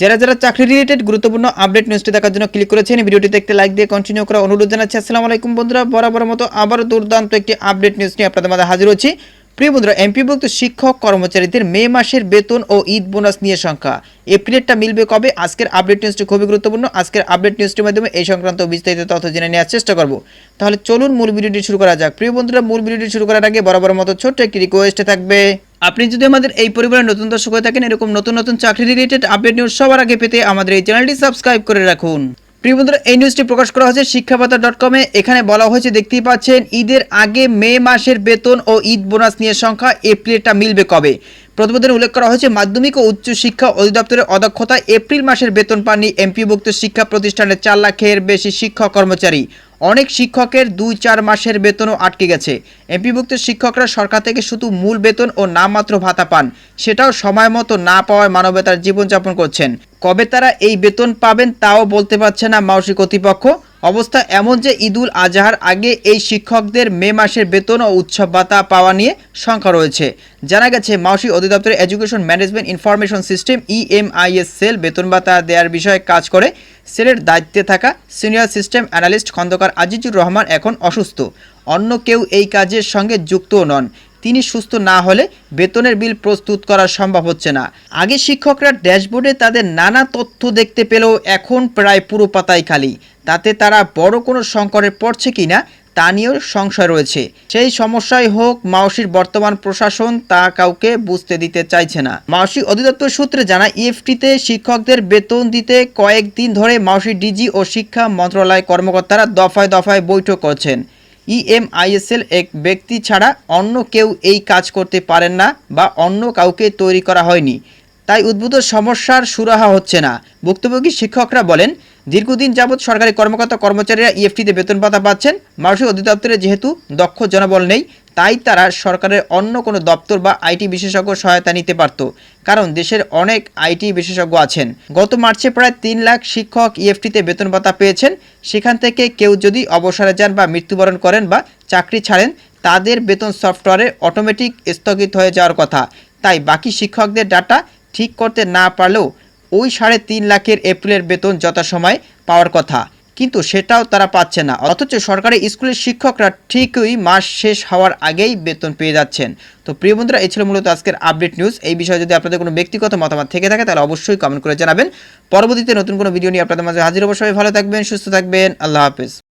যারা যারা চাকরি রিলেটেড গুরুত্বপূর্ণ আপডেট নিউজটি দেখার জন্য ক্লিক করেছেন ভিডিওটিতে একটি লাইক দিয়ে কন্টিনিউ করা অনুরোধ জানাচ্ছি। আসসালামু আলাইকুম বন্ধুরা, বরাবর মতো আবারও দুর্দান্ত একটি আপডেট নিউজ নিয়ে আপনাদের মাঝে হাজির হচ্ছি। প্রিয় বন্ধুরা এমপিভুক্ত শিক্ষক কর্মচারীদের মে মাসের বেতন ও ঈদ বোনাস নিয়ে সংখ্যা এপ্রিলেরটা মিলবে কবে? আজকের আপডেট নিউজটি খুবই গুরুত্বপূর্ণ। আজকের আপডেট নিউজটির মাধ্যমে এই সংক্রান্ত বিস্তারিত তথ্য জেনে নেওয়ার চেষ্টা করব। তাহলে চলুন মূল ভিডিওটি শুরু করা যাক। প্রিয় বন্ধুরা, মূল ভিডিওটি শুরু করার আগে বরাবর মতো ছোট্ট একটি রিকোয়েস্ট থাকবে। আপনি যদি আমাদের এই পরিবারের নতুন দর্শক হয়ে থাকেন, এরকম নতুন নতুন চাকরি রিলেটেড আপডেট নিউজ সবার আগে পেতে আমাদের এই চ্যানেলটি সাবস্ক্রাইব করে রাখুন। প্রিয় বন্ধুরা, এই নিউজটি প্রকাশ করা হয়েছে শিক্ষাপাতা ডট কমে এখানে বলা হয়েছে, দেখতেই পাচ্ছেন, ঈদের আগে মে মাসের বেতন ও ঈদ বোনাস নিয়ে সংখ্যা এপ্রিলটা মিলবে কবে? প্রতিবেদনে উল্লেখ করা হয়েছে, মাধ্যমিক ও উচ্চ শিক্ষা অধিদপ্তরের অদক্ষতা এপ্রিল মাসের বেতন পাননি এমপিভুক্ত শিক্ষা প্রতিষ্ঠানের চার লাখের বেশি শিক্ষক কর্মচারী। অনেক শিক্ষকের দুই চার মাসের বেতনও আটকে গেছে। এমপিভুক্ত শিক্ষকরা সরকার থেকে শুধু মূল বেতন ও নামমাত্র ভাতা পান, সেটাও সময় মতো না পাওয়ায় মানবতার জীবনযাপন করছেন। কবে তারা এই বেতন পাবেন তাও বলতে পারছে না মাউসি কর্তৃপক্ষ। অবস্থা এমন যে ঈদুল আজহার আগে এই শিক্ষকদের মে মাসের বেতন ও উৎসব ভাতা পাওয়া নিয়ে শঙ্কা রয়েছে। জানা গেছে, মাউসি অধিদপ্তরের education management information system EMIS cell বেতন ভাতা দেওয়ার বিষয়ে কাজ করে। সেলের দায়িত্বে থাকা senior system analyst Khandaker Azizur Rahman এখন অসুস্থ। অন্য কেউ এই কাজের সঙ্গে যুক্তও নন। তিনি সুস্থ না হলে বেতনের বিল প্রস্তুত করা সম্ভব হচ্ছে না। আগে শিক্ষকরা ড্যাশবোর্ডে তাদের নানা তথ্য দেখতে পেলেও এখন প্রায় পুরো পাতায় খালি। তাতে তারা বড় কোনো সংকটে পড়ছে কিনা তা নিয়েও সংশয় রয়েছে। সেই সমস্যাই হোক মাওসির বর্তমান প্রশাসন তা কাউকে বুঝতে দিতে চাইছে না। মাওসি অধিদপ্তর সূত্রে জানা, ইএফটিতে শিক্ষকদের বেতন দিতে কয়েকদিন ধরে মাওসি ডিজি ও শিক্ষা মন্ত্রণালয় কর্মকর্তারা দফায় দফায় বৈঠক করছেন। ইএমআইএসএল এক ব্যক্তি ছাড়া অন্য কেউ এই কাজ করতে পারেন না বা অন্য কাউকে তৈরি করা হয়নি। তাই উদ্ভূত সমস্যার সুরাহা হচ্ছে না। ভুক্তভোগী শিক্ষকরা বলেন, দীর্ঘদিন যাবৎ সরকারি কর্মকর্তা কর্মচারীরা ইএফটিতে বেতন ভাতা পাচ্ছেন। মানসিক অধিদপ্তরে যেহেতু দক্ষ জনবল নেই তাই তারা সরকারের অন্য কোনো দপ্তর বা আইটি বিশেষজ্ঞ সহায়তা নিতে পারত, কারণ দেশের অনেক আইটি বিশেষজ্ঞ আছেন। গত মার্চে প্রায় তিন লাখ শিক্ষক ইএফটিতে বেতন ভাতা পেয়েছেন। সেখান থেকে কেউ যদি অবসরে যান বা মৃত্যুবরণ করেন বা চাকরি ছাড়েন, তাদের বেতন সফটওয়্যারে অটোমেটিক স্থগিত হয়ে যাওয়ার কথা। তাই বাকি শিক্ষকদের ডাটা ঠিক করতে না পারলেও ওই সাড়ে তিন লাখের এপ্রিলের বেতন যথাসময়ে পাওয়ার কথা। কিন্তু সেটাও তারা পাচ্ছে না। অথচ সরকারি স্কুলের শিক্ষকরা ঠিকই মাস শেষ হওয়ার আগেই বেতন পেয়ে যাচ্ছেন। তো প্রিয় বন্ধুরা, এই ছিল মূলত আজকের আপডেট নিউজ এই বিষয়ে যদি আপনাদের কোনো ব্যক্তিগত মতামত থেকে থাকে, তাহলে অবশ্যই কমেন্ট করে জানাবেন। পরবর্তীতে নতুন কোনো ভিডিও নিয়ে আপনাদের মাঝে হাজির অবশ্যই ভালো থাকবেন, সুস্থ থাকবেন। আল্লাহ হাফেজ।